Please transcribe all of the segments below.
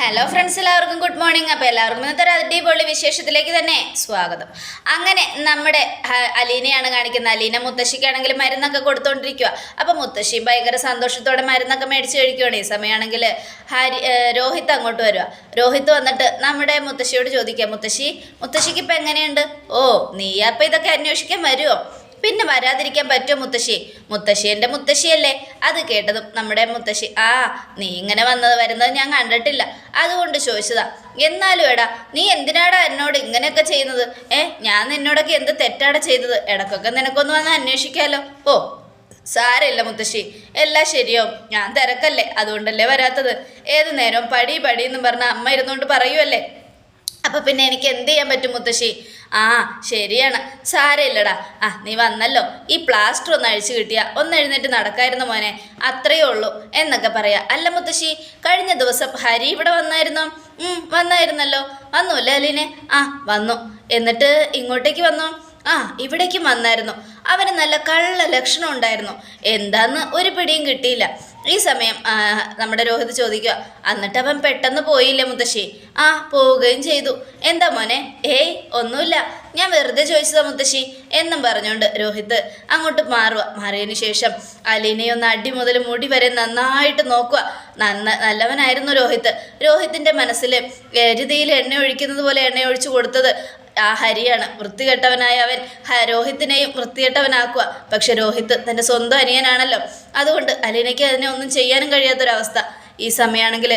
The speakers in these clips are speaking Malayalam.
ഹലോ ഫ്രണ്ട്സ് എല്ലാവർക്കും ഗുഡ് മോർണിംഗ് അപ്പോൾ എല്ലാവർക്കും ഇന്നത്തെ ഒരു അടിപൊളി വിശേഷത്തിലേക്ക് തന്നെ സ്വാഗതം. അങ്ങനെ നമ്മുടെ അലീനയാണ് കാണിക്കുന്നത്. അലീന മുത്തശ്ശിക്കാണെങ്കിൽ മരുന്നൊക്കെ കൊടുത്തോണ്ടിരിക്കുക അപ്പോൾ മുത്തശ്ശിയും ഭയങ്കര സന്തോഷത്തോടെ മരുന്നൊക്കെ മേടിച്ച് കഴിക്കുകയാണ് ഈ സമയമാണെങ്കിൽ ഹരി രോഹിത് അങ്ങോട്ട് വരിക രോഹിത് വന്നിട്ട് നമ്മുടെ മുത്തശ്ശിയോട് ചോദിക്കുക മുത്തശ്ശി മുത്തശ്ശിക്ക് ഇപ്പം എങ്ങനെയുണ്ട്? ഓ നീ അപ്പം ഇതൊക്കെ അന്വേഷിക്കാൻ വരുമോ പിന്നെ വരാതിരിക്കാൻ പറ്റുമോ മുത്തശ്ശി? മുത്തശ്ശി എന്റെ മുത്തശ്ശിയല്ലേ? അത് കേട്ടതും നമ്മുടെ മുത്തശ്ശി ആ നീ ഇങ്ങനെ വന്നത് വരുന്നത് ഞാൻ കണ്ടിട്ടില്ല. അതുകൊണ്ട് ചോദിച്ചതാ എന്നാലും എടാ നീ എന്തിനാടാ എന്നോട് ഇങ്ങനെയൊക്കെ ചെയ്യുന്നത്? ഏ ഞാൻ നിന്നോടൊക്കെ എന്ത് തെറ്റാടാ ചെയ്തത്? ഇടക്കൊക്കെ നിനക്കൊന്ന് വന്ന് അന്വേഷിക്കാലോ. ഓ സാരമില്ല മുത്തശ്ശി എല്ലാം ശരിയോ ഞാൻ തിരക്കല്ലേ അതുകൊണ്ടല്ലേ വരാത്തത്. ഏത് നേരവും പടി പടി എന്ന് പറഞ്ഞ അമ്മ ഇരുന്നുകൊണ്ട് പറയുമല്ലേ അപ്പൊ പിന്നെ എനിക്ക് എന്ത് ചെയ്യാൻ പറ്റും മുത്തശ്ശി? ആ ശരിയാണ്. സാരമില്ലടാ. ആ നീ വന്നല്ലോ. ഈ പ്ലാസ്റ്റർ ഒന്ന് അഴിച്ചു കിട്ടിയ ഒന്ന് എഴുന്നേറ്റ് നടക്കായിരുന്നു മോനെ. അത്രയേ ഉള്ളൂ എന്നൊക്കെ പറയാ. അല്ല മുത്തശ്ശി കഴിഞ്ഞ ദിവസം ഹരി ഇവിടെ വന്നായിരുന്നു? വന്നായിരുന്നല്ലോ. വന്നു അല്ലേ അലീനെ? ആ വന്നു. എന്നിട്ട് ഇങ്ങോട്ടേക്ക് വന്നു. ആ ഇവിടേക്കും വന്നായിരുന്നു. അവന് നല്ല കള്ള ലക്ഷണം ഉണ്ടായിരുന്നു. എന്താന്ന് ഒരു പിടിയും കിട്ടിയില്ല. ഈ സമയം നമ്മുടെ രോഹിത് ചോദിക്കുക എന്നിട്ട് അവൻ പെട്ടെന്ന് പോയില്ലേ മുത്തശ്ശി? ആ പോവുകയും ചെയ്തു. എന്താ മോനെ? ഏയ് ഒന്നുമില്ല. ഞാൻ വെറുതെ ചോദിച്ചതാ മുത്തശ്ശി. എന്നും പറഞ്ഞുകൊണ്ട് രോഹിത് അങ്ങോട്ട് മാറുക മാറിയതിന് ശേഷം അലീനെ ഒന്ന് അടി മുതൽ മുടി വരെ നന്നായിട്ട് നോക്കുക നന്ന നല്ലവനായിരുന്നു രോഹിത്. രോഹിത്തിന്റെ മനസ്സിൽ എരുതിയിൽ എണ്ണ ഒഴിക്കുന്നത് പോലെ എണ്ണ ഒഴിച്ചു കൊടുത്തത് ആ ഹരിയാണ്. വൃത്തികെട്ടവനായ അവൻ രോഹിത്തിനെയും വൃത്തികെട്ടവനാക്കുക. പക്ഷെ രോഹിത്ത് തന്റെ സ്വന്തം അനിയനാണല്ലോ. അതുകൊണ്ട് അലീനയ്ക്ക് അതിനെ ഒന്നും ചെയ്യാനും കഴിയാത്തൊരവസ്ഥ. ഈ സമയമാണെങ്കിൽ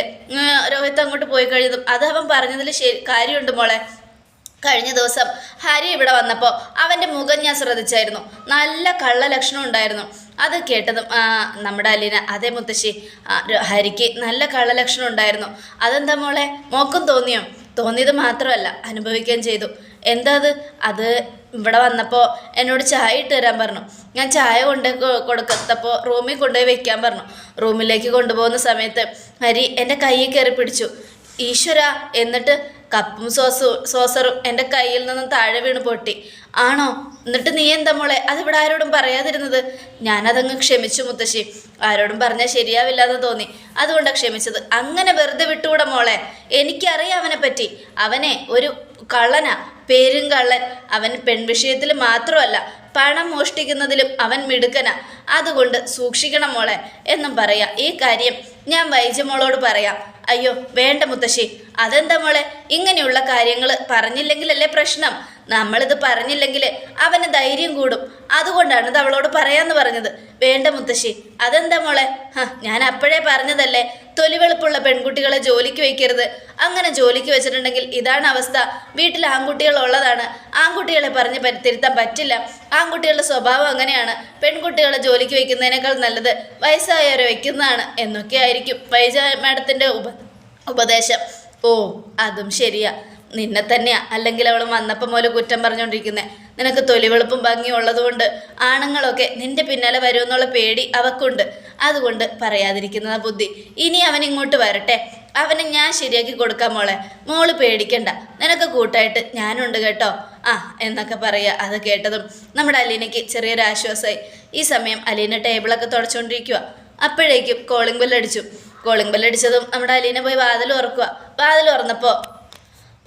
രോഹിത്ത് അങ്ങോട്ട് പോയി കഴിയുന്നതും അത് അവൻ പറഞ്ഞതിൽ ശരി കാര്യമുണ്ട് മോളെ. കഴിഞ്ഞ ദിവസം ഹരി ഇവിടെ വന്നപ്പോൾ അവന്റെ മുഖം ഞാൻ ശ്രദ്ധിച്ചായിരുന്നു. നല്ല കള്ള ലക്ഷണം ഉണ്ടായിരുന്നു. അത് കേട്ടതും നമ്മുടെ അലീന അതേ മുത്തശ്ശി ഹരിക്ക് നല്ല കള്ള ലക്ഷണം ഉണ്ടായിരുന്നു. അതെന്താ മോളെ? മോക്കും തോന്നിയോ? തോന്നിയത് മാത്രമല്ല അനുഭവിക്കുകയും ചെയ്തു. എന്താ അത്? അത് ഇവിടെ വന്നപ്പോൾ എന്നോട് ചായ ഇട്ട് തരാൻ പറഞ്ഞു. ഞാൻ ചായ കൊണ്ട് കൊടുക്കത്തപ്പോൾ റൂമിൽ കൊണ്ടുപോയി വെക്കാൻ പറഞ്ഞു. റൂമിലേക്ക് കൊണ്ടുപോകുന്ന സമയത്ത് ഹരി എന്റെ കയ്യിൽ കയറി പിടിച്ചു. ഈശ്വര എന്നിട്ട് കപ്പും സോസു സോസറും എന്റെ കയ്യിൽ നിന്നും താഴെ വീണ് പൊട്ടി. ആണോ? എന്നിട്ട് നീ എന്താ മോളെ? അതിവിടെ ആരോടും പറയാതിരുന്നത്? ഞാനതങ്ങ് ക്ഷമിച്ചു മുത്തശ്ശി. ആരോടും പറഞ്ഞാൽ ശരിയാവില്ല എന്ന് തോന്നി. അതുകൊണ്ടാണ് ക്ഷമിച്ചത്. അങ്ങനെ വെറുതെ വിട്ടുകൂടെ മോളെ? എനിക്കറിയാം അവനെ പറ്റി അവനെ ഒരു കള്ളനാ. പേരും കള്ളൻ. അവൻ പെൺവിഷയത്തിൽ മാത്രമല്ല പണം മോഷ്ടിക്കുന്നതിലും അവൻ മിടുക്കന. അതുകൊണ്ട് സൂക്ഷിക്കണം മോളെ എന്നും പറയാം. ഈ കാര്യം ഞാൻ വൈജമോളോട് പറയാം. അയ്യോ വേണ്ട മുത്തശ്ശി. അതെന്താ മോളെ? ഇങ്ങനെയുള്ള കാര്യങ്ങൾ പറഞ്ഞില്ലെങ്കിലല്ലേ പ്രശ്നം? നമ്മളിത് പറഞ്ഞില്ലെങ്കിൽ അവന് ധൈര്യം കൂടും. അതുകൊണ്ടാണ് ഇത് അവളോട് പറയാമെന്ന് പറഞ്ഞത്. വേണ്ട മുത്തശ്ശി. അതെന്താ മോളെ? ഞാൻ അപ്പോഴേ പറഞ്ഞതല്ലേ. തൊലിവെളുപ്പുള്ള പെൺകുട്ടികളെ ജോലിക്ക് വയ്ക്കരുത്. അങ്ങനെ ജോലിക്ക് വെച്ചിട്ടുണ്ടെങ്കിൽ ഇതാണ് അവസ്ഥ. വീട്ടിൽ ആൺകുട്ടികൾ ഉള്ളതാണ്. ആൺകുട്ടികളെ പറഞ്ഞ് തിരുത്താൻ പറ്റില്ല. ആൺകുട്ടികളുടെ സ്വഭാവം അങ്ങനെയാണ്. പെൺകുട്ടികളെ ജോലിക്ക് വയ്ക്കുന്നതിനേക്കാൾ നല്ലത് വയസ്സായവരെ വയ്ക്കുന്നതാണ് എന്നൊക്കെ ആയിരിക്കും വൈജ മാഡത്തിന്റെ ഉപ ഉപദേശം. ഓ അതും ശരിയാ. നിന്നെ തന്നെയാ. അല്ലെങ്കിൽ അവൾ വന്നപ്പം മുതൽ കുറ്റം പറഞ്ഞുകൊണ്ടിരിക്കുന്നത് നിനക്ക് തൊലിവെളുപ്പും ഭംഗിയും ഉള്ളതുകൊണ്ട് ആണുങ്ങളൊക്കെ നിന്റെ പിന്നാലെ വരുമെന്നുള്ള പേടി അവക്കുണ്ട്. അതുകൊണ്ട് പറയാതിരിക്കുന്നത് ബുദ്ധി. ഇനി അവൻ ഇങ്ങോട്ട് വരട്ടെ. അവനെ ഞാൻ ശരിയാക്കി കൊടുക്കാം മോളെ. മോൾ പേടിക്കണ്ട. നിനക്ക് കൂട്ടായിട്ട് ഞാനുണ്ട് കേട്ടോ. ആ എന്നൊക്കെ പറയുക അത് കേട്ടതും നമ്മുടെ അലീനയ്ക്ക് ചെറിയൊരു ആശ്വാസമായി ഈ സമയം അലീന ടേബിളൊക്കെ തുടച്ചുകൊണ്ടിരിക്കുക അപ്പോഴേക്കും കോളിംഗ് ബെല്ലടിച്ചു കോളിംഗ് ബെല്ലടിച്ചതും നമ്മുടെ അലീന പോയി വാതിൽ ഉറക്കുക വാതിൽ തുറന്നപ്പോൾ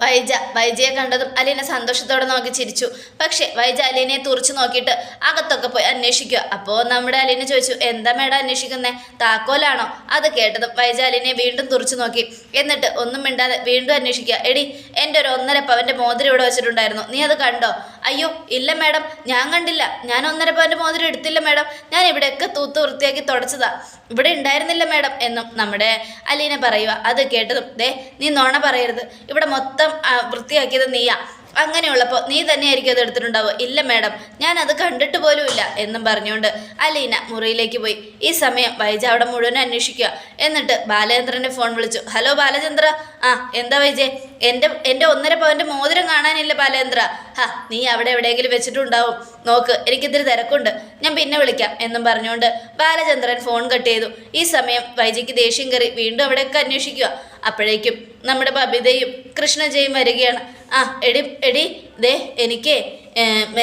വൈജ വൈജയെ കണ്ടതും അലീന സന്തോഷത്തോടെ നോക്കി ചിരിച്ചു. പക്ഷേ വൈജ അലീനയെ തുറച്ചു നോക്കിയിട്ട് അകത്തൊക്കെ പോയി അന്വേഷിക്കുക. അപ്പോൾ നമ്മുടെ അലീന ചോദിച്ചു എന്താ മേഡം അന്വേഷിക്കുന്നേ? താക്കോലാണോ? അത് കേട്ടതും വൈജ അലീനയെ വീണ്ടും തുറച്ചു നോക്കി. എന്നിട്ട് ഒന്നും മിണ്ടാതെ വീണ്ടും അന്വേഷിക്കുക. എടി എന്റെ ഒരു ഒന്നര പവന്റെ മോതിരം ഇവിടെ വെച്ചിട്ടുണ്ടായിരുന്നു. നീ അത് കണ്ടോ? അയ്യോ ഇല്ല മേഡം. ഞാൻ കണ്ടില്ല. ഞാൻ ഒന്നര പവന്റെ മോതിരം എടുത്തില്ല മേഡം. ഞാൻ ഇവിടെയൊക്കെ തൂത്ത് വൃത്തിയാക്കി തുടച്ചതാ. ഇവിടെ ഉണ്ടായിരുന്നില്ല മേഡം എന്നും നമ്മുടെ അലീന പറയുക അത് കേട്ടതും ദേ നീ നോണ പറയരുത്. ഇവിടെ മൊത്തം വൃത്തിയാക്കിയത് നീയാ. അങ്ങനെയുള്ളപ്പോൾ നീ തന്നെയായിരിക്കും അത് എടുത്തിട്ടുണ്ടാവുക. ഇല്ല മാഡം ഞാൻ അത് കണ്ടിട്ട് പോലുമില്ല എന്നും പറഞ്ഞുകൊണ്ട് അലീന മുറിയിലേക്ക് പോയി. ഈ സമയം വൈജ അവിടെ മുഴുവൻ അന്വേഷിക്കുക. എന്നിട്ട് ബാലചന്ദ്രന്റെ ഫോൺ വിളിച്ചു. ഹലോ ബാലചന്ദ്ര. ആ എന്താ വൈജേ? എന്റെ എന്റെ ഒന്നര പവന്റെ മോതിരം കാണാനില്ല ബാലചന്ദ്ര ഹാ നീ അവിടെ എവിടെയെങ്കിലും വെച്ചിട്ടുണ്ടാവും. നോക്ക് എനിക്കിത്തിരി തിരക്കുണ്ട്. ഞാൻ പിന്നെ വിളിക്കാം എന്നും പറഞ്ഞുകൊണ്ട് ബാലചന്ദ്രൻ ഫോൺ കട്ട് ചെയ്തു. ഈ സമയം വൈജയ്ക്ക് ദേഷ്യം കയറി വീണ്ടും അവിടെയൊക്കെ അന്വേഷിക്കുക. അപ്പോഴേക്കും നമ്മുടെ ബബിതയും കൃഷ്ണജയും വരികയാണ്. ആ എടി എടി ദേ എനിക്ക്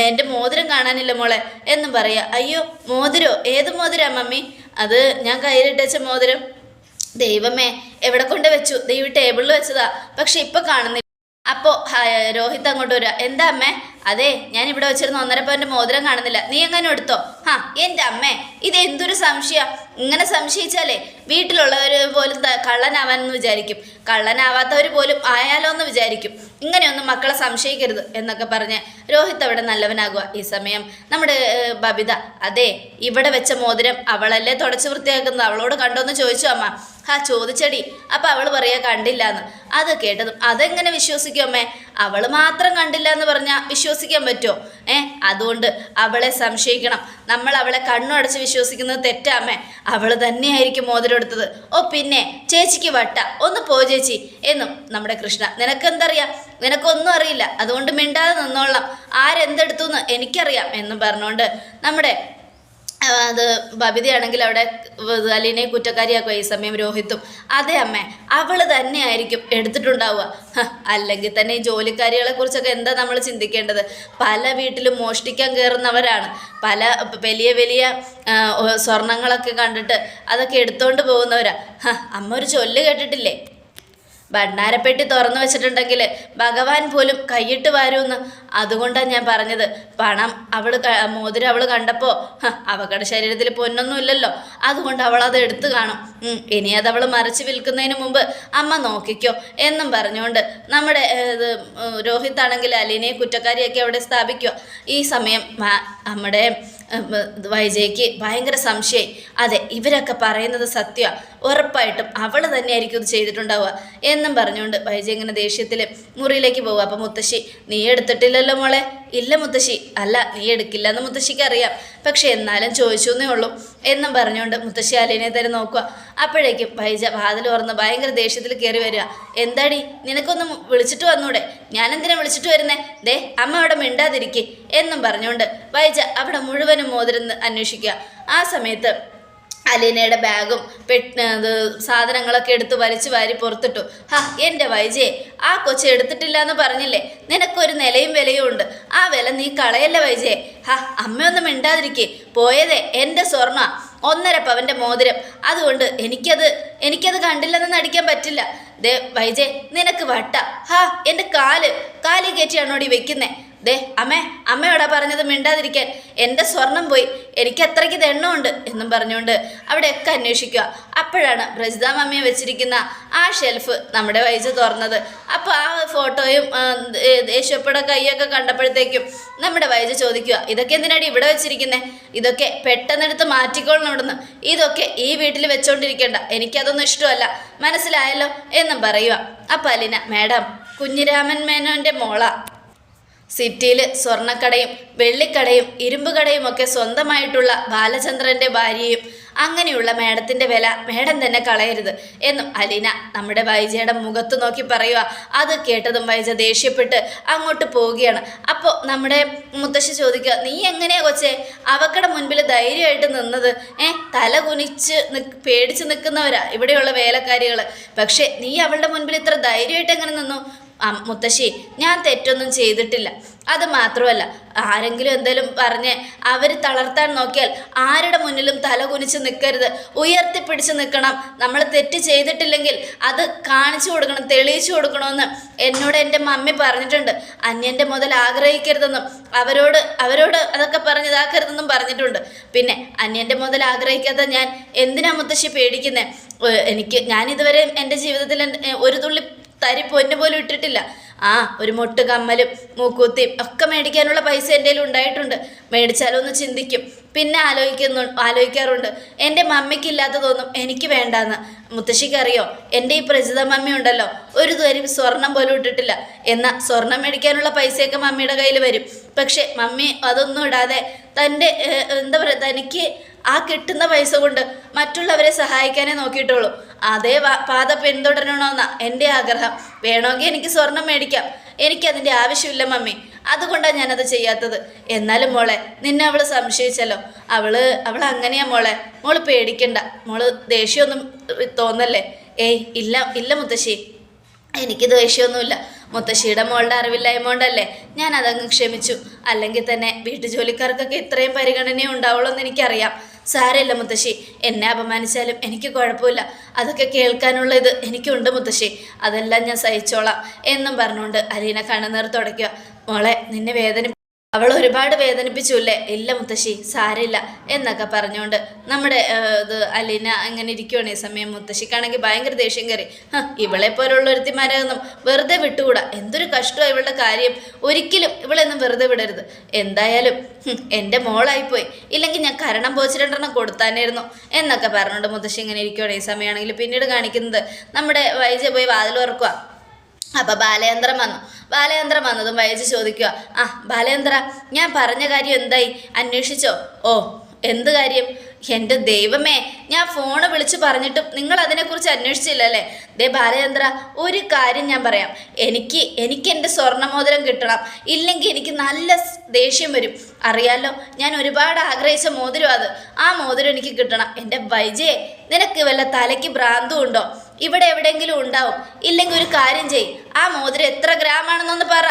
എന്റെ മോതിരം കാണാനില്ല മോളെ എന്നും പറയാ. അയ്യോ മോതിരോ? ഏത് മോതിരാ മമ്മി? അത് ഞാൻ കയ്യിലിട്ടച്ച മോതിരം. ദൈവമേ എവിടെ കൊണ്ട് വെച്ചു? ദൈവം ടേബിളിൽ വെച്ചതാ. പക്ഷെ ഇപ്പൊ കാണുന്നില്ല. അപ്പോ രോഹിത് അങ്ങോട്ട് വരിക എന്താ അമ്മേ? അതെ ഞാൻ ഇവിടെ വെച്ചിരുന്ന ഒന്നര പവന്റെ മോതിരം കാണുന്നില്ല. നീ എങ്ങനെ എടുത്തോ? ഹാ എന്റെ അമ്മേ ഇത് എന്തൊരു സംശയ. ഇങ്ങനെ സംശയിച്ചാലേ വീട്ടിലുള്ളവർ പോലും കള്ളനാവാനെന്ന് വിചാരിക്കും. കള്ളനാവാത്തവർ പോലും ആയാലോ എന്ന് വിചാരിക്കും. ഇങ്ങനെയൊന്നും മക്കളെ സംശയിക്കരുത് എന്നൊക്കെ പറഞ്ഞ് രോഹിത് അവിടെ നല്ലവനാകുക ഈ സമയം നമ്മുടെ ബബിത. അതെ ഇവിടെ വെച്ച മോതിരം അവളല്ലേ തുടച്ച് വൃത്തിയാക്കുന്നത്? അവളോട് കണ്ടോന്ന് ചോദിച്ചു അമ്മ. ഹാ ചോദിച്ചടി. അപ്പൊ അവൾ പറയാ കണ്ടില്ല എന്ന് അത് കേട്ടതും അതെങ്ങനെ വിശ്വസിക്കും അമ്മേ? അവൾ മാത്രം കണ്ടില്ല എന്ന് പറഞ്ഞാൽ വിശ്വസിക്കാൻ പറ്റുമോ ഏ അതുകൊണ്ട് അവളെ സംശയിക്കണം. നമ്മൾ അവളെ കണ്ണുടച്ച് വിശ്വസിക്കുന്നത് തെറ്റാമ്മേ അവൾ തന്നെയായിരിക്കും മോതിരം എടുത്തത് ഓ പിന്നെ ചേച്ചിക്ക് വട്ട. ഒന്ന് പോ ചേച്ചി. എന്നും നമ്മുടെ കൃഷ്ണ നിനക്കെന്തറിയാം? നിനക്കൊന്നും അറിയില്ല. അതുകൊണ്ട് മിണ്ടാതെ നിന്നോളാം. ആരെന്തെടുത്തു എന്ന് എനിക്കറിയാം എന്നും പറഞ്ഞുകൊണ്ട് നമ്മുടെ ആ, അത് ബബിതയാണെങ്കിൽ അവിടെ അലീനെ കുറ്റക്കാരിയാക്കുക ഈ സമയം രോഹിത്തും. അതെ അമ്മേ അവൾ തന്നെയായിരിക്കും എടുത്തിട്ടുണ്ടാവുക. അല്ലെങ്കിൽ തന്നെ ഈ ജോലിക്കാരികളെ കുറിച്ചൊക്കെ എന്താ നമ്മൾ ചിന്തിക്കേണ്ടത്? പല വീട്ടിലും മോഷ്ടിക്കാൻ കയറുന്നവരാണ്. പല വലിയ വലിയ സ്വർണങ്ങളൊക്കെ കണ്ടിട്ട് അതൊക്കെ എടുത്തുകൊണ്ട് പോകുന്നവരാ. അമ്മ ഒരു ചൊല്ല് കേട്ടിട്ടില്ലേ? ഭണ്ഡാരപ്പെട്ടി തുറന്നു വെച്ചിട്ടുണ്ടെങ്കിൽ ഭഗവാൻ പോലും കൈയിട്ട് വാരുമെന്ന് അതുകൊണ്ടാണ് ഞാൻ പറഞ്ഞത്. പണം അവൾ മോതിരം അവൾ കണ്ടപ്പോൾ അവക്കടെ ശരീരത്തിൽ പൊന്നൊന്നും ഇല്ലല്ലോ. അതുകൊണ്ട് അവൾ അത് എടുത്തു കാണും. ഇനി അത് അവൾ മറിച്ച് വിൽക്കുന്നതിന് മുമ്പ് അമ്മ നോക്കിക്കോ എന്നും പറഞ്ഞുകൊണ്ട് നമ്മുടെ രോഹിത് ആണെങ്കിൽ അലീനയെ കുറ്റക്കാരിയൊക്കെ അവിടെ സ്ഥാപിക്കുക ഈ സമയം നമ്മുടെ വൈജയ്ക്ക് ഭയങ്കര സംശയമായി അതെ ഇവരൊക്കെ പറയുന്നത് സത്യമാണ് ഉറപ്പായിട്ടും അവൾ തന്നെയായിരിക്കും ഇത് ചെയ്തിട്ടുണ്ടാവുക എന്നും പറഞ്ഞുകൊണ്ട് വൈജ ഇങ്ങനെ ദേഷ്യത്തിൽ മുറിയിലേക്ക് പോവുക. അപ്പം മുത്തശ്ശി നീ എടുത്തിട്ടില്ലല്ലോ മോളെ. ഇല്ല മുത്തശ്ശി. അല്ല നീ എടുക്കില്ല എന്ന് മുത്തശ്ശിക്ക് അറിയാം. പക്ഷെ എന്നാലും ചോദിച്ചു എന്നേ ഉള്ളൂ. എന്നും പറഞ്ഞുകൊണ്ട് മുത്തശ്ശി അലീനെ തന്നെ നോക്കുക. അപ്പോഴേക്കും വൈജ വാതിൽ തുറന്ന് ഭയങ്കര ദേഷ്യത്തിൽ കയറി വരിക. എന്താടി? നിനക്കൊന്ന് വിളിച്ചിട്ട് വന്നൂടെ? ഞാനെന്തിനാ വിളിച്ചിട്ട് വരുന്നേ? ദേ അമ്മ അവിടെ മിണ്ടാതിരിക്കേ. എന്നും പറഞ്ഞുകൊണ്ട് വൈജ അവിടെ മുഴുവനും മോതിരുന്ന് അന്വേഷിക്കുക. ആ സമയത്ത് അലീനയുടെ ബാഗും പെട്ട് സാധനങ്ങളൊക്കെ എടുത്ത് വലിച്ചു വാരി പുറത്തിട്ടു. ഹാ എന്റെ വൈജയെ ആ കൊച്ചു എടുത്തിട്ടില്ല എന്ന് പറഞ്ഞില്ലേ? നിനക്കൊരു നിലയും വിലയും ഉണ്ട്. ആ വില നീ കളയല്ല വൈജയെ? ഹാ അമ്മയൊന്നും മിണ്ടാതിരിക്കേ. പോയതേ എന്റെ സ്വർണ. ഒന്നര പവന്റെ മോതിരം. അതുകൊണ്ട് എനിക്കത് എനിക്കത് കണ്ടില്ലെന്ന് നടിക്കാൻ പറ്റില്ല. ദേ വൈജയ് നിനക്ക് വട്ട. ഹാ എന്റെ കാൽ. കാലി കയറ്റിയാണോടി വെക്കുന്നേ? ദേ അമ്മേ അമ്മയോടാ പറഞ്ഞത് മിണ്ടാതിരിക്കാൻ. എന്റെ സ്വർണം പോയി. എനിക്ക് അത്രയ്ക്ക് ദണ്ണമുണ്ട് എന്നും പറഞ്ഞുകൊണ്ട് അവിടെയൊക്കെ അന്വേഷിക്കുക. അപ്പോഴാണ് ബ്രജിത മമ്മിയെ വെച്ചിരിക്കുന്ന ആ ഷെൽഫ് നമ്മുടെ വയസ്സ് തുറന്നത്. അപ്പോൾ ആ ഫോട്ടോയും ദേഷ്യപ്പെട കൈയൊക്കെ കണ്ടപ്പോഴത്തേക്കും നമ്മുടെ വയസ്സ് ചോദിക്കുക ഇതൊക്കെ എന്തിനാടി ഇവിടെ വെച്ചിരിക്കുന്നത് ഇതൊക്കെ പെട്ടെന്നെടുത്ത് മാറ്റിക്കോളണം ഇവിടുന്ന് ഇതൊക്കെ ഈ വീട്ടിൽ വെച്ചോണ്ടിരിക്കേണ്ട. എനിക്കതൊന്നും ഇഷ്ടമല്ല. മനസ്സിലായല്ലോ? എന്നും പറയുക. അപ്പം അലിന മാഡം കുഞ്ഞിരാമൻ മേനോന്റെ മോള. സിറ്റിയിൽ സ്വർണക്കടയും വെള്ളിക്കടയും ഇരുമ്പുകടയും ഒക്കെ സ്വന്തമായിട്ടുള്ള ബാലചന്ദ്രന്റെ ഭാര്യയും അങ്ങനെയുള്ള മേഡത്തിന്റെ വില മേഡം തന്നെ കളയരുത് എന്നും അലീന നമ്മുടെ വൈജയുടെ മുഖത്ത് നോക്കി പറയുക അത് കേട്ടതും വൈജ ദേഷ്യപ്പെട്ട് അങ്ങോട്ട് പോവുകയാണ്. അപ്പോൾ നമ്മുടെ മുത്തശ്ശി ചോദിക്കുക നീ എങ്ങനെയാ കൊച്ചെ? അവക്കടെ മുൻപിൽ ധൈര്യമായിട്ട് നിന്നത്? ഏ തല കുനിച്ച് പേടിച്ച് നിൽക്കുന്നവരാ ഇവിടെയുള്ള വേലക്കാരികൾ പക്ഷേ നീ അവളുടെ മുൻപിൽ ഇത്ര ധൈര്യമായിട്ട് എങ്ങനെ നിന്നു? മുത്തശ്ശി ഞാൻ തെറ്റൊന്നും ചെയ്തിട്ടില്ല. അത് മാത്രമല്ല ആരെങ്കിലും എന്തെങ്കിലും പറഞ്ഞ് അവർ തളർത്താൻ നോക്കിയാൽ ആരുടെ മുന്നിലും തല കുനിച്ച് നിൽക്കരുത് ഉയർത്തിപ്പിടിച്ച് നിൽക്കണം നമ്മൾ തെറ്റ് ചെയ്തിട്ടില്ലെങ്കിൽ അത് കാണിച്ചു കൊടുക്കണം തെളിയിച്ചു കൊടുക്കണമെന്ന് എന്നോട് എന്റെ മമ്മി പറഞ്ഞിട്ടുണ്ട്. അന്യന്റെ മുതൽ ആഗ്രഹിക്കരുതെന്നും അവരോട് അവരോട് അതൊക്കെ പറഞ്ഞിതാക്കരുതെന്നും പറഞ്ഞിട്ടുണ്ട്. പിന്നെ അന്യന്റെ മുതൽ ആഗ്രഹിക്കാതെ ഞാൻ എന്തിനാ മുത്തശ്ശി പേടിക്കുന്നത് എനിക്ക് ഞാനിതുവരെ എന്റെ ജീവിതത്തിൽ ഒരു തുള്ളി തരി പൊന്നു പോലും ഇട്ടിട്ടില്ല. ആ ഒരു മൊട്ട് കമ്മലും മൂക്കൂത്തിയും ഒക്കെ മേടിക്കാനുള്ള പൈസ എന്റെ ഉണ്ടായിട്ടുണ്ട് മേടിച്ചാലോ എന്ന് ചിന്തിക്കും. പിന്നെ ആലോചിക്കുന്നു ആലോചിക്കാറുണ്ട്. എന്റെ മമ്മിക്കില്ലാത്തതൊന്നും എനിക്ക് വേണ്ടാന്ന്. മുത്തശ്ശിക്ക് അറിയോ എന്റെ ഈ പ്രജിത മമ്മി ഉണ്ടല്ലോ. ഒരു തരും സ്വർണം പോലും ഇട്ടിട്ടില്ല. എന്നാൽ സ്വർണം മേടിക്കാനുള്ള പൈസയൊക്കെ മമ്മിയുടെ കയ്യിൽ വരും. പക്ഷേ മമ്മി അതൊന്നും ഇടാതെ തന്റെ എന്താ പറയുക തനിക്ക് ആ കിട്ടുന്ന പൈസ കൊണ്ട് മറ്റുള്ളവരെ സഹായിക്കാനേ നോക്കിയിട്ടുള്ളൂ. അതേ പാത പിന്തുടരണമെന്നാണ് എന്റെ ആഗ്രഹം. വേണമെങ്കിൽ എനിക്ക് സ്വർണം മേടിക്കാം. എനിക്കതിന്റെ ആവശ്യമില്ല മമ്മി. അതുകൊണ്ടാണ് ഞാനത് ചെയ്യാത്തത്. എന്നാലും മോളെ നിന്നെ അവൾ സംശയിച്ചല്ലോ. അവൾ അവൾ അങ്ങനെയാ മോളെ. മോൾ പേടിക്കണ്ട. മോൾ ദേഷ്യമൊന്നും തോന്നല്ലേ? ഏയ് ഇല്ല ഇല്ല മുത്തശ്ശി. എനിക്ക് ദേഷ്യമൊന്നുമില്ല. മുത്തശ്ശിയുടെ മോളുടെ അറിവില്ലായ്മ കൊണ്ടല്ലേ ഞാൻ അതങ്ങ് ക്ഷമിച്ചു. അല്ലെങ്കിൽ തന്നെ വീട്ടുജോലിക്കാർക്കൊക്കെ ഇത്രയും പരിഗണന ഉണ്ടാവുള്ളൂ എന്ന് എനിക്കറിയാം. സാരമില്ല മുത്തശ്ശി. എന്നെ അപമാനിച്ചാലും എനിക്ക് കുഴപ്പമില്ല. അതൊക്കെ കേൾക്കാനുള്ള ഇത് എനിക്കുണ്ട് മുത്തശ്ശി. അതെല്ലാം ഞാൻ സഹിച്ചോളാം. എന്നും പറഞ്ഞുകൊണ്ട് അലീന കണ്ണുനീർ തുടയ്ക്കുക. മോളെ നിന്നെ വേദന അവൾ ഒരുപാട് വേദനിപ്പിച്ചു അല്ലേ ഇല്ല മുത്തശ്ശി സാരില്ല എന്നൊക്കെ പറഞ്ഞുകൊണ്ട് നമ്മുടെ ഇത് അലീന അങ്ങനെ ഇരിക്കുവാണ് ഈ സമയം. മുത്തശ്ശിക്കാണെങ്കിൽ ഭയങ്കര ദേഷ്യം കയറി. "ഹ, ഇവളെ പോലുള്ള ഒരുത്തിമാരൊന്നും വെറുതെ വിട്ടുകൂടാ? എന്തൊരു കഷ്ടമാണ് ഇവളുടെ കാര്യം. ഒരിക്കലും ഇവളെയൊന്നും വെറുതെ വിടരുത്. എന്തായാലും എന്റെ മോളായിപ്പോയി. ഇല്ലെങ്കിൽ ഞാൻ കരണം പോച്ചിരണ്ടെണ്ണം കൊടുത്താനായിരുന്നു എന്നൊക്കെ പറഞ്ഞുകൊണ്ട് മുത്തശ്ശി ഇങ്ങനെ ഇരിക്കുവാണ് ഈ സമയമാണെങ്കിൽ പിന്നീട് കാണിക്കുന്നത്. നമ്മുടെ വൈജ പോയി വാതിൽ ഉറക്കുക അപ്പൊ ബാലയന്ത്രം വന്നു. ബാലയന്ത്രം വന്നതും വൈദ്യ ചോദിക്കുക ആ ബാലയന്ത്ര ഞാൻ പറഞ്ഞ കാര്യം എന്തായി? അന്വേഷിച്ചോ? ഓ എന്ത് കാര്യം? എന്റെ ദൈവമേ ഞാൻ ഫോണ് വിളിച്ച് പറഞ്ഞിട്ടും നിങ്ങൾ അതിനെക്കുറിച്ച് അന്വേഷിച്ചില്ലല്ലേ? ദേ ബാലചന്ദ്ര ഒരു കാര്യം ഞാൻ പറയാം. എനിക്ക് എനിക്ക് എന്റെ സ്വർണമോതിരം കിട്ടണം. ഇല്ലെങ്കിൽ എനിക്ക് നല്ല ദേഷ്യം വരും. അറിയാലോ ഞാൻ ഒരുപാട് ആഗ്രഹിച്ച മോതിരം അത്. ആ മോതിരം എനിക്ക് കിട്ടണം. എന്റെ വൈജയെ നിനക്ക് വല്ല തലയ്ക്ക് ഭ്രാന്തും ഉണ്ടോ? ഇവിടെ എവിടെയെങ്കിലും ഉണ്ടാവും. ഇല്ലെങ്കിൽ ഒരു കാര്യം ചെയ് ആ മോതിരം എത്ര ഗ്രാം ആണെന്നൊന്ന് പറ.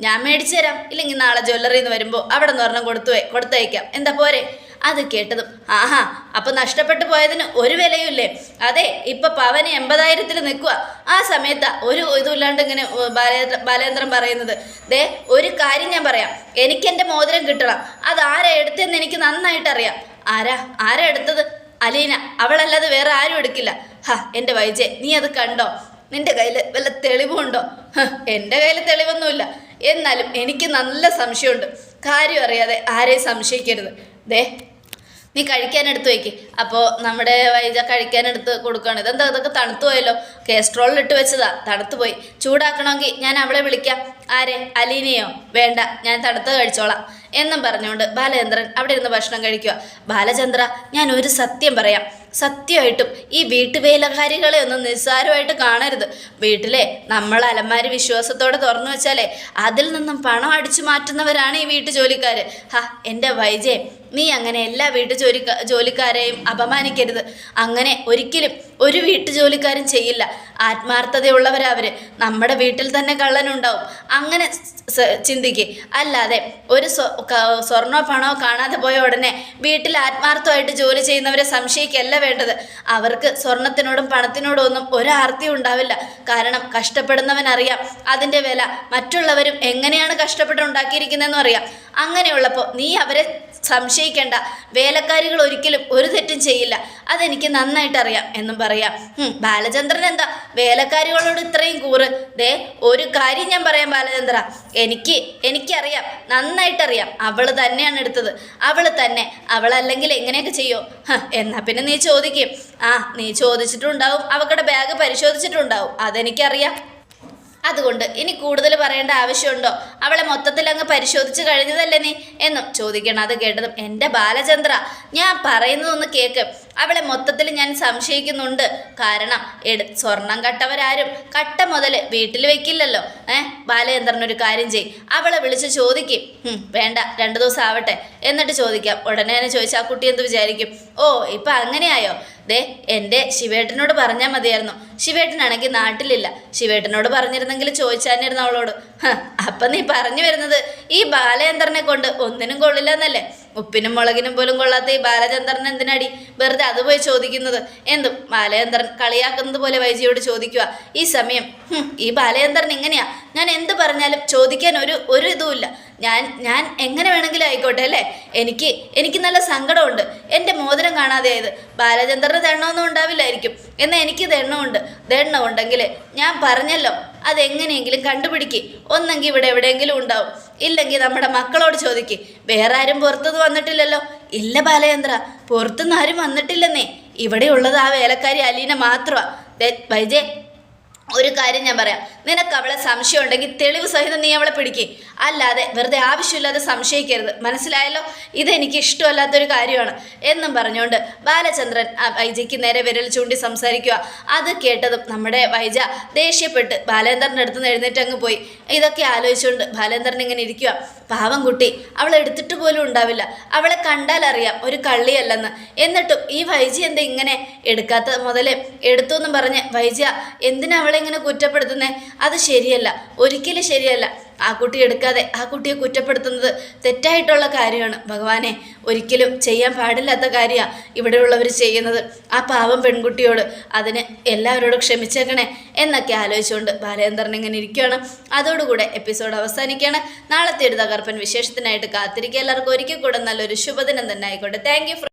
ഞാൻ മേടിച്ചു തരാം. ഇല്ലെങ്കിൽ നാളെ ജ്വല്ലറിയിൽ നിന്ന് വരുമ്പോൾ അവിടെ നിന്ന് ഒരെണ്ണം കൊടുത്തു കൊടുത്തയക്കാം. എന്താ പോരെ? അത് കേട്ടതും. ആഹാ അപ്പൊ നഷ്ടപ്പെട്ടു പോയതിന് ഒരു വിലയുമില്ലേ? അതെ ഇപ്പൊ പവന് എൺപതായിരത്തിൽ നിൽക്കുക ആ സമയത്ത് ഒരു ഇതുമില്ലാണ്ട് ഇങ്ങനെ ബാലേന്ദ്ര ബാലേന്ദ്രൻ പറയുന്നത്. ദേ ഒരു കാര്യം ഞാൻ പറയാം. എനിക്ക് എന്റെ മോതിരം കിട്ടണം. അത് ആരാ എടുത്തതെന്ന് എനിക്ക് നന്നായിട്ട് അറിയാം ആരാ? ആരാ എടുത്തത്? അലീന അവളല്ലാതെ വേറെ ആരും എടുക്കില്ല. ഹ എന്റെ വൈജെ നീ അത് കണ്ടോ? നിന്റെ കയ്യിൽ വല്ല തെളിവുണ്ടോ എന്റെ കയ്യിൽ തെളിവൊന്നുമില്ല. എന്നാലും എനിക്ക് നല്ല സംശയമുണ്ട്. കാര്യം അറിയാതെ ആരെയും സംശയിക്കരുത്. ദേ നീ കഴിക്കാനെടുത്ത് വയ്ക്ക്. അപ്പോൾ നമ്മുടെ വൈജ കഴിക്കാനെടുത്ത് കൊടുക്കുകയാണ്. ഇതെന്താ ഇതൊക്കെ തണുത്തു പോയല്ലോ? കേസ്ട്രോളിൽ ഇട്ട് വെച്ചതാ തണുത്തു പോയി. ചൂടാക്കണമെങ്കിൽ ഞാൻ അവളെ വിളിക്കാം. ആരെ? അലീനയോ? വേണ്ട ഞാൻ തണുത്ത് കഴിച്ചോളാം. എന്നും പറഞ്ഞുകൊണ്ട് ബാലചന്ദ്രൻ അവിടെ ഇരുന്ന് ഭക്ഷണം കഴിക്കുക. ബാലചന്ദ്ര ഞാൻ ഒരു സത്യം പറയാം. സത്യമായിട്ടും ഈ വീട്ടുവേലക്കാരികളെ ഒന്നും നിസ്സാരമായിട്ട് കാണരുത്. വീട്ടിലെ നമ്മൾ അലമാരി വിശ്വാസത്തോടെ തുറന്നു വെച്ചാലേ അതിൽ നിന്നും പണം അടിച്ചു മാറ്റുന്നവരാണ് ഈ വീട്ടു ജോലിക്കാർ ഹാ എന്റെ വൈജയെ നീ അങ്ങനെ എല്ലാ വീട്ടു ജോലി ജോലിക്കാരെയും അപമാനിക്കരുത്. അങ്ങനെ ഒരിക്കലും ഒരു വീട്ടു ജോലിക്കാരും ചെയ്യില്ല ആത്മാർത്ഥതയുള്ളവരവർ നമ്മുടെ വീട്ടിൽ തന്നെ കള്ളനുണ്ടാവും. അങ്ങനെ ചിന്തിക്കുക ചിന്തിക്ക്. അല്ലാതെ ഒരു സ്വ- സ്വർണോ പണമോ കാണാതെ പോയ ഉടനെ വീട്ടിൽ ആത്മാർത്ഥമായിട്ട് ജോലി ചെയ്യുന്നവരെ സംശയിക്കല്ല വേണ്ടത്. അവർക്ക് സ്വർണത്തിനോടും പണത്തിനോടും ഒന്നും ഒരു ആർത്തി ഉണ്ടാവില്ല. കാരണം കഷ്ടപ്പെടുന്നവനറിയാം അതിന്റെ വില മറ്റുള്ളവരും എങ്ങനെയാണ് കഷ്ടപ്പെട്ട് ഉണ്ടാക്കിയിരിക്കുന്നതെന്നും അറിയാം. അങ്ങനെയുള്ളപ്പോൾ നീ അവരെ സംശയിക്കേണ്ട. വേലക്കാരികൾ ഒരിക്കലും ഒരു തെറ്റും ചെയ്യില്ല. അതെനിക്ക് നന്നായിട്ട് അറിയാം എന്നും പറയാം. ബാലചന്ദ്രൻ എന്താ? വേലക്കാരികളോട് ഇത്രയും കൂറ്. ദേ ഒരു കാര്യം ഞാൻ പറയാം ബാലചന്ദ്ര. എനിക്ക് എനിക്കറിയാം. നന്നായിട്ടറിയാം. അവൾ തന്നെയാണ് എടുത്തത്. അവൾ തന്നെ. അവളല്ലെങ്കിൽ എങ്ങനെയൊക്കെ ചെയ്യോ? എന്നാ പിന്നെ നീ ചോദിക്കും. ആ നീ ചോദിച്ചിട്ടുണ്ടാവും. അവക്കടെ ബാഗ് പരിശോധിച്ചിട്ടുണ്ടാവും. അതെനിക്കറിയാം. അതുകൊണ്ട് ഇനി കൂടുതൽ പറയേണ്ട ആവശ്യമുണ്ടോ? അവളെ മൊത്തത്തിൽ അങ്ങ് പരിശോധിച്ച് കഴിഞ്ഞതല്ലേ നീ? എന്നും ചോദിക്കണം. അത് കേട്ടതും എന്റെ ബാലചന്ദ്ര ഞാൻ പറയുന്നതൊന്ന് കേക്ക്. അവളെ മൊത്തത്തിൽ ഞാൻ സംശയിക്കുന്നുണ്ട്. കാരണം എടു സ്വർണം കട്ടവരാരും കട്ട മുതൽ വീട്ടിൽ വെക്കില്ലല്ലോ. ഏ ബാലചന്ദ്രൻ ഒരു കാര്യം ചെയ്യും. അവളെ വിളിച്ച് ചോദിക്കും. വേണ്ട രണ്ടു ദിവസം ആവട്ടെ. എന്നിട്ട് ചോദിക്കാം. ഉടനെ തന്നെ ചോദിച്ചാൽ ആ കുട്ടി എന്ത് വിചാരിക്കും? ഓ ഇപ്പം അങ്ങനെയായോ? ദേ എന്റെ ശിവേട്ടനോട് പറഞ്ഞാൽ മതിയായിരുന്നു. ശിവേട്ടനാണെങ്കിൽ നാട്ടിലില്ല. ശിവേട്ടനോട് പറഞ്ഞിരുന്നെങ്കിൽ ചോദിച്ചാനിരുന്നു അവളോട്. അപ്പം നീ പറഞ്ഞു വരുന്നത് ഈ ബാലചന്ദ്രനെ കൊണ്ട് ഒന്നിനും കൊള്ളില്ല എന്നല്ലേ ഉപ്പിനും മുളകിനും പോലും കൊള്ളാത്ത ഈ ബാലചന്ദ്രൻ എന്തിനടി? വെറുതെ അത് പോയി ചോദിക്കുന്നത്. എന്തും ബാലചന്ദ്രൻ കളിയാക്കുന്നത് പോലെ വൈജിയോട് ചോദിക്കുക ഈ സമയം ഈ ബാലചന്ദ്രൻ ഇങ്ങനെയാ. ഞാൻ എന്ത് പറഞ്ഞാലും ചോദിക്കാൻ ഒരു ഒരു ഇതുമില്ല. ഞാൻ ഞാൻ എങ്ങനെ വേണമെങ്കിലും ആയിക്കോട്ടെ അല്ലേ? എനിക്ക് എനിക്ക് നല്ല സങ്കടമുണ്ട്. എന്റെ മോതിരം കാണാതെയായത് ബാലചന്ദ്രന് ദണ്ണമൊന്നും ഉണ്ടാവില്ലായിരിക്കും. എന്നാൽ എനിക്ക് ദണ്ണമുണ്ട് ദണ്ണം ഉണ്ടെങ്കിൽ ഞാൻ പറഞ്ഞല്ലോ അതെങ്ങനെയെങ്കിലും കണ്ടുപിടിക്ക്. ഒന്നെങ്കിൽ ഇവിടെ എവിടെയെങ്കിലും ഉണ്ടാവും. ഇല്ലെങ്കിൽ നമ്മുടെ മക്കളോട് ചോദിക്ക്. വേറെ ആരും പുറത്തുനിന്ന് വന്നിട്ടില്ലല്ലോ. ഇല്ല ബാലചന്ദ്ര പുറത്തുനിന്ന് ആരും വന്നിട്ടില്ലെന്നേ. ഇവിടെയുള്ളത് ആ വേലക്കാരി അലീന മാത്രമാണ് വൈജയ് ഒരു കാര്യം ഞാൻ പറയാം. നിനക്ക് അവളെ സംശയം ഉണ്ടെങ്കിൽ തെളിവ് സഹിതം നീ അവളെ പിടിക്കുക അല്ലാതെ വെറുതെ ആവശ്യമില്ലാതെ സംശയിക്കരുത്. മനസ്സിലായല്ലോ? ഇതെനിക്ക് ഇഷ്ടമല്ലാത്തൊരു കാര്യമാണ്. എന്നും പറഞ്ഞുകൊണ്ട് ബാലചന്ദ്രൻ വൈജയ്ക്ക് നേരെ വിരൽ ചൂണ്ടി സംസാരിക്കുക. അത് കേട്ടതും നമ്മുടെ വൈജ ദേഷ്യപ്പെട്ട് ബാലേന്ദ്രന്റെ അടുത്ത് എഴുന്നേറ്റ് അങ്ങ് പോയി. ഇതൊക്കെ ആലോചിച്ചുകൊണ്ട് ബാലേന്ദ്രൻ ഇങ്ങനെ ഇരിക്കുക പാവം കുട്ടി അവളെ എടുത്തിട്ട് പോലും ഉണ്ടാവില്ല. അവളെ കണ്ടാൽ അറിയാം ഒരു കള്ളിയല്ലെന്ന്. എന്നിട്ടും ഈ വൈജി എന്താ ഇങ്ങനെ എടുക്കാത്ത മുതലേ? എടുത്തു എന്നും പറഞ്ഞ് വൈജ എന്തിനാ അവളെ ഇങ്ങനെ കുറ്റപ്പെടുത്തുന്നേ? അത് ശരിയല്ല. ഒരിക്കലും ശരിയല്ല. ആ കുട്ടി എടുക്കാതെ ആ കുട്ടിയെ കുറ്റപ്പെടുത്തുന്നത് തെറ്റായിട്ടുള്ള കാര്യമാണ്. ഭഗവാനെ ഒരിക്കലും ചെയ്യാൻ പാടില്ലാത്ത കാര്യമാണ് ഇവിടെയുള്ളവർ ചെയ്യുന്നത്. ആ പാവം പെൺകുട്ടിയോട് അതിന് എല്ലാവരോടും ക്ഷമിച്ചേക്കണേ എന്നൊക്കെ ആലോചിച്ചുകൊണ്ട് ബാലേന്ദ്രൻ ഇങ്ങനെ ഇരിക്കുകയാണ്. അതോടുകൂടെ എപ്പിസോഡ് അവസാനിക്കുകയാണ്. നാളത്തെ ഒരു തകർപ്പൻ വിശേഷത്തിനായിട്ട് കാത്തിരിക്കുക. എല്ലാവർക്കും ഒരിക്കൽ കൂടെ നല്ലൊരു ശുഭദിനം തന്നെ ആയിക്കോട്ടെ. താങ്ക്